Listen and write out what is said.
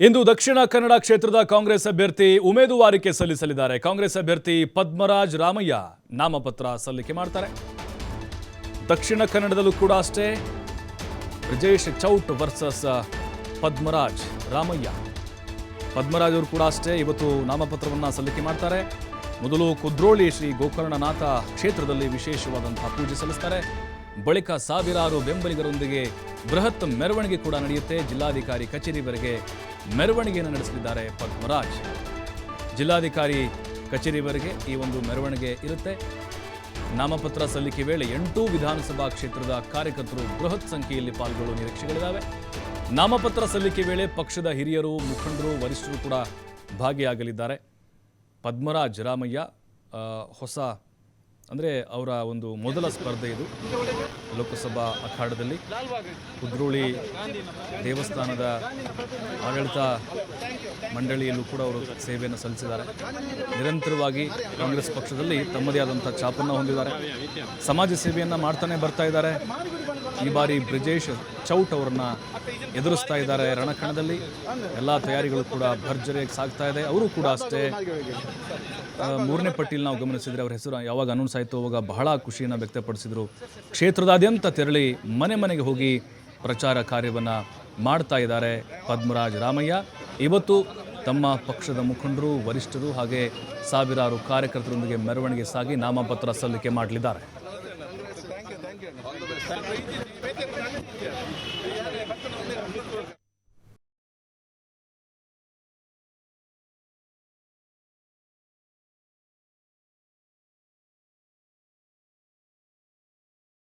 ಇಂದು ದಕ್ಷಿಣ ಕನ್ನಡ ಕ್ಷೇತ್ರದ ಕಾಂಗ್ರೆಸ್ ಅಭ್ಯರ್ಥಿ ಉಮೇದುವಾರಿಕೆ ಸಲ್ಲಿಸಲಿದ್ದಾರೆ. ಕಾಂಗ್ರೆಸ್ ಅಭ್ಯರ್ಥಿ ಪದ್ಮರಾಜ್ ರಾಮಯ್ಯ ನಾಮಪತ್ರ ಸಲ್ಲಿಕೆ ಮಾಡ್ತಾರೆ. ದಕ್ಷಿಣ ಕನ್ನಡದಲ್ಲೂ ಕೂಡ ಅಷ್ಟೇ. ಬ್ರಿಜೇಶ್ ಚೌಟ್ ವರ್ಸಸ್ ಪದ್ಮರಾಜ್ ರಾಮಯ್ಯ. ಪದ್ಮರಾಜ್ ಅವರು ಕೂಡ ಅಷ್ಟೇ, ಇವತ್ತು ನಾಮಪತ್ರವನ್ನು ಸಲ್ಲಿಕೆ ಮಾಡ್ತಾರೆ. ಮೊದಲು ಕುದ್ರೋಳಿ ಶ್ರೀ ಗೋಕರ್ಣನಾಥ ಕ್ಷೇತ್ರದಲ್ಲಿ ವಿಶೇಷವಾದಂತಹ ಪೂಜೆ ಸಲ್ಲಿಸ್ತಾರೆ. ಬಳಿಕ ಸಾವಿರಾರು ಬೆಂಬಲಿಗರೊಂದಿಗೆ ಬೃಹತ್ ಮೆರವಣಿಗೆ ಕೂಡ ನಡೆಯುತ್ತೆ. ಜಿಲ್ಲಾಧಿಕಾರಿ ಕಚೇರಿವರೆಗೆ ಮೆರವಣಿಗೆಯನ್ನು ನಡೆಸಲಿದ್ದಾರೆ ಪದ್ಮರಾಜ್. ಜಿಲ್ಲಾಧಿಕಾರಿ ಕಚೇರಿವರೆಗೆ ಈ ಒಂದು ಮೆರವಣಿಗೆ ಇರುತ್ತೆ. ನಾಮಪತ್ರ ಸಲ್ಲಿಕೆ ವೇಳೆ ಎಂಟು ವಿಧಾನಸಭಾ ಕ್ಷೇತ್ರದ ಕಾರ್ಯಕರ್ತರು ಬೃಹತ್ ಸಂಖ್ಯೆಯಲ್ಲಿ ಪಾಲ್ಗೊಳ್ಳುವ ನಿರೀಕ್ಷೆಗಳಿದ್ದಾವೆ ನಾಮಪತ್ರ ಸಲ್ಲಿಕೆ ವೇಳೆ ಪಕ್ಷದ ಹಿರಿಯರು, ಮುಖಂಡರು, ವರಿಷ್ಠರು ಕೂಡ ಭಾಗಿಯಾಗಲಿದ್ದಾರೆ. ಪದ್ಮರಾಜ್ ರಾಮಯ್ಯ ಹೊಸ ಅಂದರೆ ಅವರ ಒಂದು ಮೊದಲ ಸ್ಪರ್ಧೆ ಇದು ಲೋಕಸಭಾ ಅಖಾಡದಲ್ಲಿ. ಕುದ್ರೋಳಿ ದೇವಸ್ಥಾನದ ಆಡಳಿತ ಮಂಡಳಿಯಲ್ಲೂ ಕೂಡ ಅವರು ಸೇವೆಯನ್ನು ಸಲ್ಲಿಸಿದ್ದಾರೆ. ನಿರಂತರವಾಗಿ ಕಾಂಗ್ರೆಸ್ ಪಕ್ಷದಲ್ಲಿ ತಮ್ಮದೇ ಆದಂಥ ಛಾಪನ್ನು ಹೊಂದಿದ್ದಾರೆ. ಸಮಾಜ ಸೇವೆಯನ್ನು ಮಾಡ್ತಾನೆ ಬರ್ತಾ ಇದ್ದಾರೆ. ಈ ಬಾರಿ ಬ್ರಿಜೇಶ್ ಚೌಟ್ ಅವರನ್ನ ಎದುರಿಸ್ತಾ ಇದ್ದಾರೆ ರಣಕಣದಲ್ಲಿ. ಎಲ್ಲ ತಯಾರಿಗಳು ಕೂಡ ಭರ್ಜರಿಯಾಗಿ ಸಾಗ್ತಾ ಇದೆ. ಅವರು ಕೂಡ ಅಷ್ಟೇ ಮೂರನೇ ಪಟ್ಟಿಯಲ್ಲಿ ನಾವು ಗಮನಿಸಿದರೆ ಅವರ ಹೆಸರು ಯಾವಾಗ ಅನೌನ್ಸ್ ಅವಾಗ ಬಹಳ ಖುಷಿಯನ್ನು ವ್ಯಕ್ತಪಡಿಸಿದರು. ಕ್ಷೇತ್ರದಾದ್ಯಂತ ತೆರಳಿ ಮನೆ ಮನೆಗೆ ಹೋಗಿ ಪ್ರಚಾರ ಕಾರ್ಯವನ್ನು ಮಾಡ್ತಾ ಇದ್ದಾರೆ ಪದ್ಮರಾಜ್ ರಾಮಯ್ಯ. ಇವತ್ತು ತಮ್ಮ ಪಕ್ಷದ ಮುಖಂಡರು, ವರಿಷ್ಠರು ಹಾಗೆ ಸಾವಿರಾರು ಕಾರ್ಯಕರ್ತರೊಂದಿಗೆ ಮೆರವಣಿಗೆ ಸಾಗಿ ನಾಮಪತ್ರ ಸಲ್ಲಿಕೆ ಮಾಡಲಿದ್ದಾರೆ.